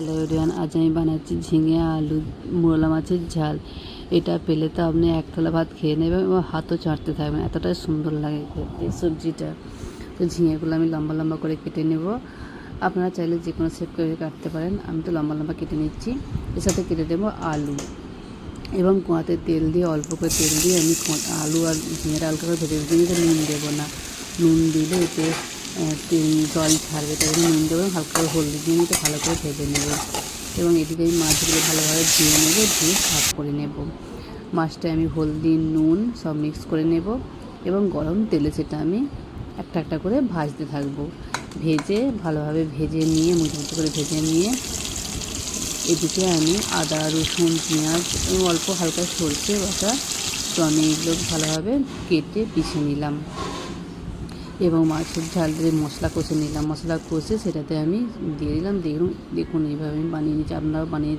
Hello everyone আজ আমি বানাচ্ছি ঝিঙে আলু মোরলা মাছের ঝাল এটা পেলে তো আপনি এক থালা ভাত খেয়ে নেবেন এবং হাতও চাটতে থাকবেন এতটাই সুন্দর লাগে এই সবজিটা তো ঝিঙেগুলো আমি লম্বা লম্বা করে কেটে নেব আপনারা চাইলে যে কোনো শেপ করে কাটতে পারেন আমি তো লম্বা লম্বা কেটে নিচ্ছি এর সাথে কেটে দেবো আলু এবং কোঁয়াতে তেল দিয়ে অল্প করে তেল দিয়ে আমি আলু আর ঝিঙেটা হালকা করে ভেজে ভেজে নুন দেবো না নুন দিলে এতে জল ছাড়বে তাই জন্য নুন দেবো হালকা করে হলদি দিয়ে নিতে ভালো করে ভেজে নেব। এবং এদিকে আমি মাছগুলো ভালোভাবে ধুয়ে নেব, ধুয়ে সাফ করে নেব। মাছটা আমি হলদি, নুন সব মিক্স করে নেব এবং গরম তেলে সেটা আমি একটা একটা করে ভাজতে থাকব। ভেজে, ভালোভাবে ভেজে নিয়ে, মুচমুচে করে ভেজে নিয়ে এদিকে আমি আদা, রসুন, পেঁয়াজ এবং অল্প হালকা সরষে বাটা, তো আমি এগুলো ভালোভাবে কেটে পিষে নিলাম। এবং মাছের ঝাল দিয়ে মশলা কষে নিলাম। মশলা কষে সেটাতে আমি দিয়ে দিলাম। দেখুন দেখুন এইভাবে আমি বানিয়ে নিয়েছি আপনারাও বানিয়ে